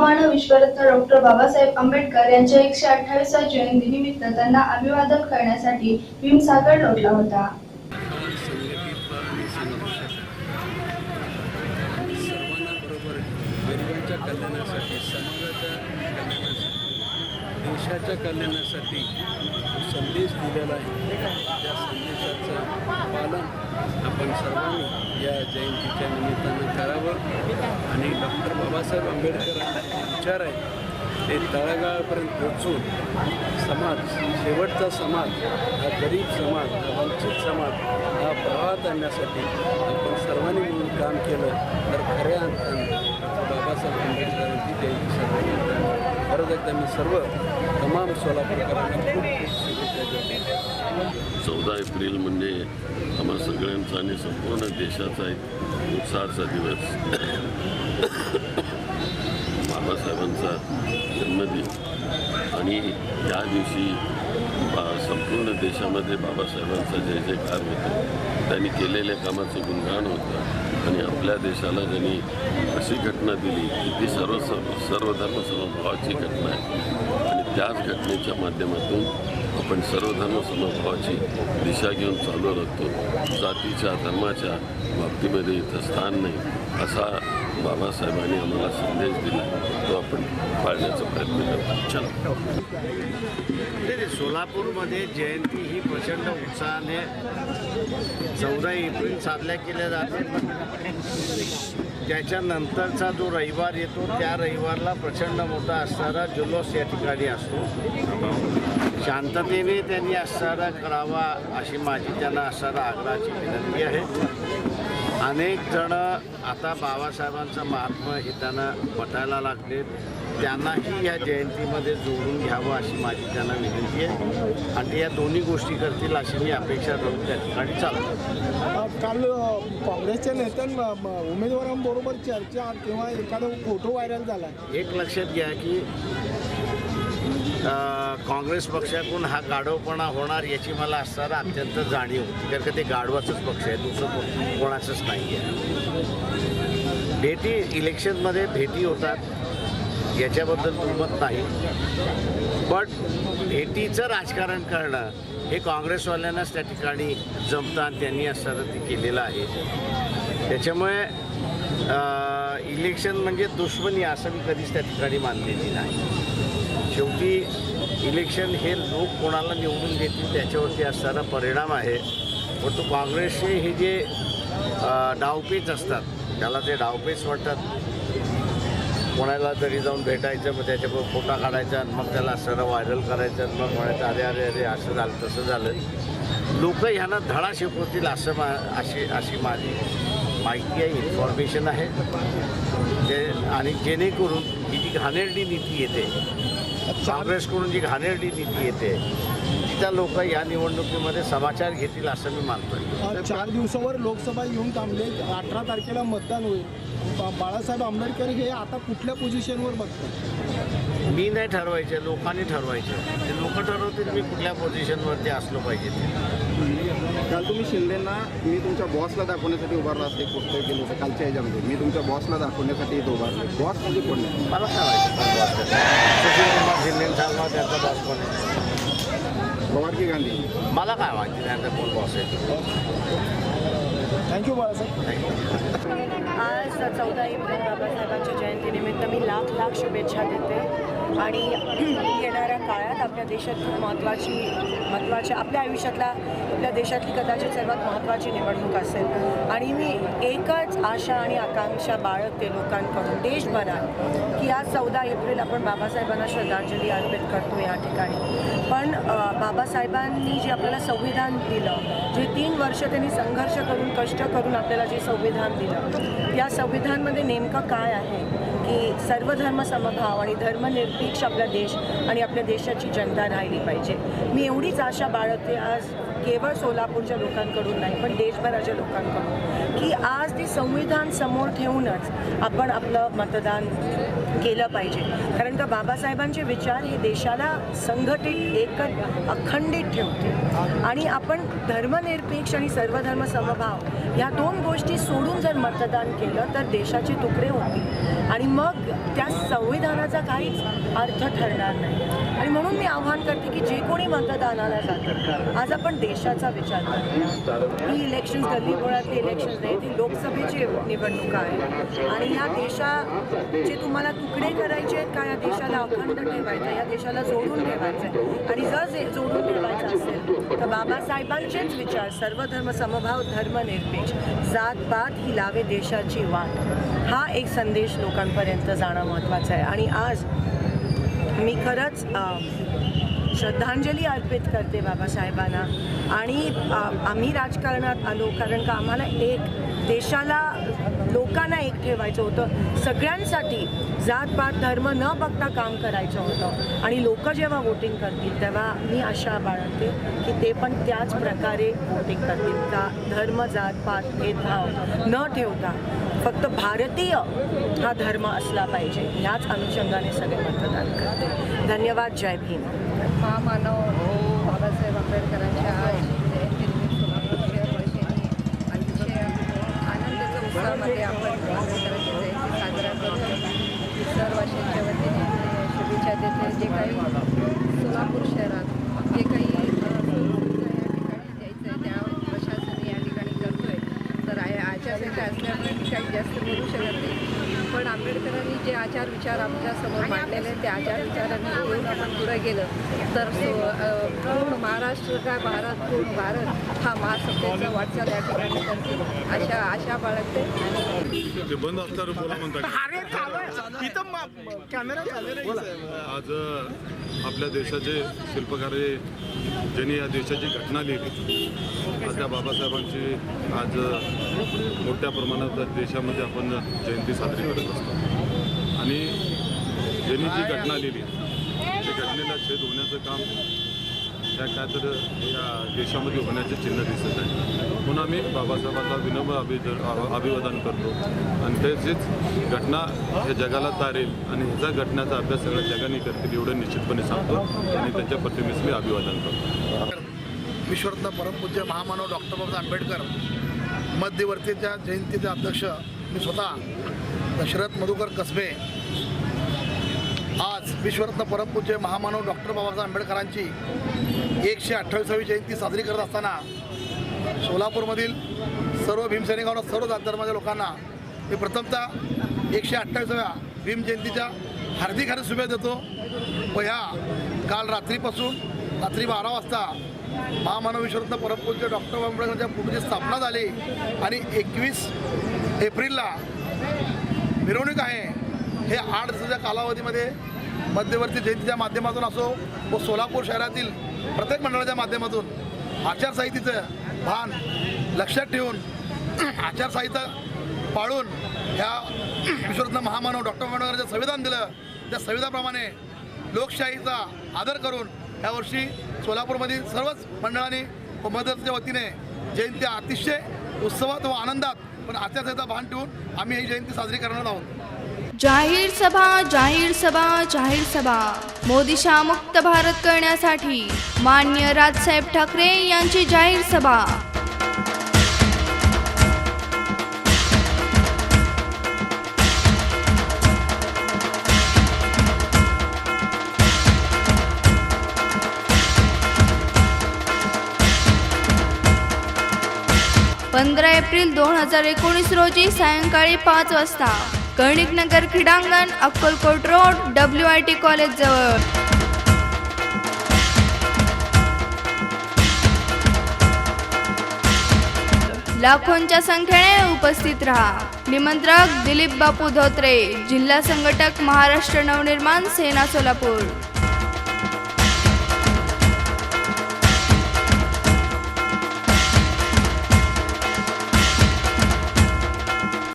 महामानव विश्वरत्न डॉक्टर बाबासाहेब आंबेडकर यांच्या एकशे अठ्ठावीसव्या जयंतीनिमित्त त्यांना अभिवादन करण्यासाठी भीमसागर लोटला होता. कल्याणासाठी देशाच्या कल्याणासाठी संदेश दिलेला आहे त्या संदेशाचं पालन आपण सर्वांनी या जयंतीच्या निमित्तानं करावं आणि डॉक्टर बाबासाहेब आंबेडकरांचे जे विचार आहेत ते तळागाळापर्यंत पोचून समाज शेवटचा समाज हा गरीब समाज हा वंचित समाज हा प्रवाहात आणण्यासाठी आपण सर्वांनी मिळून काम केलं तर खऱ्या अर्थाने बाबासाहेब आंबेडकरांची जयंती सर्वांनी करणार. एकदा मी सर्व तमाम सोलापूरकरांना चौदा एप्रिल म्हणजे आम्हा सगळ्यांचा आणि संपूर्ण देशाचा एक उत्साहाचा दिवस. बाबासाहेबांचा जन्मदिन. आणि या दिवशी बा संपूर्ण देशामध्ये बाबासाहेबांचा जय जयकार होतो. त्यांनी केलेल्या कामाचं गुणगान होतं. आणि आपल्या देशाला त्यांनी अशी घटना दिली की ती सर्व सर्व सर्वधर्म समभावाची घटना आहे. त्याच घटनेच्या माध्यमातून आपण सर्वधर्म समभावाची दिशा घेऊन चालू लागतो जातीच्या धर्माच्या बाबतीमध्ये इथं स्थान नाही असा बाबासाहेबांनी आम्हाला संदेश दिला. तो आपण पाळण्याचा प्रयत्न करतो. चला. सोलापूरमध्ये जयंती ही प्रचंड उत्साहाने चौदा एप्रिल साजऱ्या केल्या जाते. त्याच्यानंतरचा जो रविवार येतो त्या रविवारला प्रचंड मोठा असणारा जुलोस या ठिकाणी असतो. शांततेने त्यांनी असणारा करावा अशी माझी त्यांना असणारा आग्रहाची विनंती आहे. अनेक जण आता बाबासाहेबांचं महात्मा हे त्यांना पटायला लागलेत. त्यांनाही या जयंतीमध्ये जोडून घ्यावं अशी माझी त्यांना विनंती आहे. आणि या दोन्ही गोष्टी करतील अशी मी अपेक्षा करून त्या ठिकाणी चालतो. काल काँग्रेसच्या नेत्यां म- म- उमेदवारांबरोबर चर्चा किंवा एखादा फोटो व्हायरल झाला. एक लक्षात घ्या की काँग्रेस पक्षाकडून हा गाढवपणा होणार याची मला असणारा अत्यंत जाणीव. होती कारण का ते गाढवाचंच पक्ष आहे दुसरं कोणाचंच नाही आहे भेटी इलेक्शनमध्ये भेटी होतात. याच्याबद्दल दुमत नाही. पण भेटीचं राजकारण करणं हे काँग्रेसवाल्यांनाच त्या ठिकाणी जमतं आणि त्यांनी असणारं ते केलेलं आहे. त्याच्यामुळे इलेक्शन म्हणजे दुश्मनी असं मी कधीच त्या ठिकाणी मानलेली नाही. शेवटी इलेक्शन हे लोक कोणाला निवडून देतील त्याच्यावरती असणारा परिणाम आहे. परंतु काँग्रेसचे हे जे डावपेच असतात त्याला ते डावपेच वाटतात कोणाला तरी जाऊन भेटायचं मग त्याच्याबरोबर फोटा काढायचा आणि मग त्याला असणारा व्हायरल करायचं आणि मग म्हणायचं अरे अरे अरे असं झालं तसं झालं. लोक ह्यांना धडा शिकवतील असं मा अशी अशी माझी माहिती आहे इन्फॉर्मेशन आहे. जे आणि जेणेकरून ही जी घाणेरडी नीती येते काँग्रेसकडून जी घाणेरडी नीती येते त्या लोक या निवडणुकीमध्ये समाचार घेतील असं मी मानतो चार दिवसावर लोकसभा येऊन थांबले अठरा तारखेला मतदान होईल. बा- बाळासाहेब आंबेडकर हे आता कुठल्या पोझिशनवर बघतात? मी नाही ठरवायचे लोकांनी ठरवायचे. ते लोक ठरवतील मी कुठल्या पोझिशनवरती असलो पाहिजे ते. काल तुम्ही शिंदेना मी तुमच्या बॉसला दाखवण्यासाठी उभारला असते कुठलं केलं होतं कालच्या ह्याच्यामध्ये मी तुमच्या बॉसला दाखवण्यासाठी इथं उभारले बॉस म्हणजे कोण नाही मला काय. सुशील कुमार शिंदे सांगा त्यांचा बॉस कोण आहे? पवार की गांधी? मला काय माहिती त्यांचा कोण बॉस आहे? Thank you Balasaheb. आज चौदा एप्रिल बाबासाहेबांच्या जयंतीनिमित्त मी लाख लाख शुभेच्छा देते. आणि येणाऱ्या काळात आपल्या देशात खूप महत्त्वाची महत्त्वाच्या आपल्या आयुष्यातला आपल्या देशातली कदाचित सर्वात महत्त्वाची निवडणूक असेल. आणि मी एकच आशा आणि आकांक्षा बाळगते लोकांकडून देशभरात की आज चौदा एप्रिल आपण बाबासाहेबांना श्रद्धांजली अर्पित करतो या ठिकाणी. पण बाबासाहेबांनी जे आपल्याला संविधान दिलं जे तीन वर्ष त्यांनी संघर्ष करून कष्ट करून आपल्याला जे संविधान दिलं या संविधानमध्ये नेमकं काय आहे? की सर्वधर्म समभाव आणि धर्मनिरपेक्ष आपला देश आणि आपल्या देशाची जनता राहिली पाहिजे. मी एवढीच आशा बाळगते आज केवळ सोलापूरच्या लोकांकडून नाही पण देशभराच्या लोकांकडून की आज ते संविधान समोर ठेवूनच आपण आपलं मतदान केलं पाहिजे. कारण का बाबासाहेबांचे विचार हे देशाला संघटित एकत अखंडित ठेवते. आणि आपण धर्मनिरपेक्ष आणि सर्वधर्म समभाव या दोन गोष्टी सोडून जर मतदान केलं तर देशाचे तुकडे होतील. आणि मग त्या संविधान त्याचा काहीच अर्थ ठरणार नाही. आणि म्हणून मी आव्हान करते की जे कोणी मतदानाला जातं आज आपण देशाचा विचार करतो ही इलेक्शन्स गल्लीबोळातली इलेक्शन्स नाही ती लोकसभेची निवडणूक आहे. आणि या देशाचे तुम्हाला तुकडे करायचे आहेत का? या देशाला अखंड ठेवायचं या देशाला जोडून ठेवायचं आहे. आणि जर जे जोडून ठेवायचं तर बाबासाहेबांचेच विचार सर्वधर्म समभाव धर्मनिरपेक्ष जात पात ही लावे देशाची वाट. हा एक संदेश लोकांपर्यंत जाणं महत्त्वाचं आहे. आणि आज मी खरंच श्रद्धांजली अर्पित करते बाबासाहेबांना. आणि आम्ही राजकारणात आलो कारण का आम्हाला एक देशाला लोकांना एक ठेवायचं होतं. सगळ्यांसाठी जात पात धर्म न बघता काम करायचं होतं. आणि लोक जेव्हा वोटिंग करतील तेव्हा मी आशा बाळगते की ते पण त्याच प्रकारे वोटिंग करतील. का धर्म जात पात भेदभाव न ठेवता फक्त भारतीय हा धर्म असला पाहिजे ह्याच अनुषंगाने सगळे मतदान करते. धन्यवाद. जय भीम. महामानव हो, बाबासाहेब आंबेडकरांच्या जयंतीनिमित्त सोलापूर शहर वर्षांनी अतिशय आनंदाच्या उत्साहामध्ये आपण आंबेडकरांची जयंती साजरा करतो सर्वाशांच्या वतीने शुभेच्छा देते जे काही सोलापूर शहरात जे काही अ, या ठिकाणी द्यायचं आहे त्या प्रशासन या ठिकाणी करतो आहे तर आहे आचारसंहिता असल्यामुळे मी काही जास्त बोलू शकत नाही पण आंबेडकरांनी जे आचार विचार आमच्यासमोर मांडलेले त्या आचार विचारांनी घेऊन आपण पुढे गेलं. तर पूर्ण महाराष्ट्र काय भारत पूर्ण भारत हा महासत्तेचा वाटचाल या ठिकाणी करतील अशा आशा बाळगते. ते बंद असल्यावर बोला म्हणता इथं कॅमेरा चालू आज आपल्या देशाचे शिल्पकार हे ज्यांनी या देशाची घटना लिहिली आज त्या बाबासाहेबांची आज मोठ्या प्रमाणात देशामध्ये आपण जयंती साजरी करत असतो. आणि ज्यांनी जी घटना लिहिली त्या घटनेला छेद होण्याचं काम त्या काय तर या देशामध्ये होण्याचे चिन्ह दिसत आहे. म्हणून आम्ही बाबासाहेबांना विनम्र अभिज अभिवादन करतो. आणि त्याचीच घटना हे जगाला तारेल आणि ह्याचा घटनेचा अभ्यास सगळ्या जगाने करतील एवढं निश्चितपणे सांगतो आणि त्यांच्या प्रतिमेस मी अभिवादन करतो. विश्वरत्न परमपूज्य महामानव डॉक्टर बाबासाहेब आंबेडकर मध्यवर्तीच्या जयंतीचे अध्यक्ष मी स्वतः दशरथ मधुकर कसबे. आज विश्वरत्न परमपूज्य महामानव डॉक्टर बाबासाहेब आंबेडकरांची एकशे अठ्ठावीसावी जयंती साजरी करत असताना सोलापूरमधील सर्व भीमसैनिकांना सर्व जात धर्माच्या लोकांना मी प्रथमतः एकशे अठ्ठावीसाव्या भीम जयंतीच्या हार्दिक हार्दिक शुभेच्छा देतो. व ह्या काल रात्रीपासून रात्री बारा वाजता महामानव विश्वरत्न परमपूज्य डॉक्टर आंबेडकरांच्या पुढची स्थापना झाली. आणि एकवीस एप्रिलला हे आठ दिवसाच्या कालावधीमध्ये मध्यवर्ती जयंतीच्या माध्यमातून असो व सोलापूर शहरातील प्रत्येक मंडळाच्या माध्यमातून आचारसंहितेचं भान लक्षात ठेवून आचारसंहिता पाळून ह्या विश्वरत्न महामानव डॉक्टर आंबेडकरांचं संविधान दिलं त्या संविधानाप्रमाणे लोकशाहीचा आदर करून यावर्षी सोलापूरमधील सर्वच मंडळांनी व मदतच्या वतीने जयंती अतिशय उत्सवात व आनंदात पण आचारसंहिता भान ठेवून आम्ही ही जयंती साजरी करणार आहोत. जाहीर सभा जाहीर सभा जाहीर सभा. मोदीशा मुक्त भारत करण्यासाठी मान्य राजसाहेब ठाकरे यांची जाहीर सभा. पंधरा एप्रिल दोन हजार एकोणीस रोजी सायंकाळी पाच वाजता. कर्णिक नगर क्रीडांगण Akkalkot road W I T college जवळ. लाखोंच्या संख्येने उपस्थित राहा. निमंत्रक दिलीप बापू धोत्रे जिल्हा संघटक महाराष्ट्र नवनिर्माण सेना सोलापूर.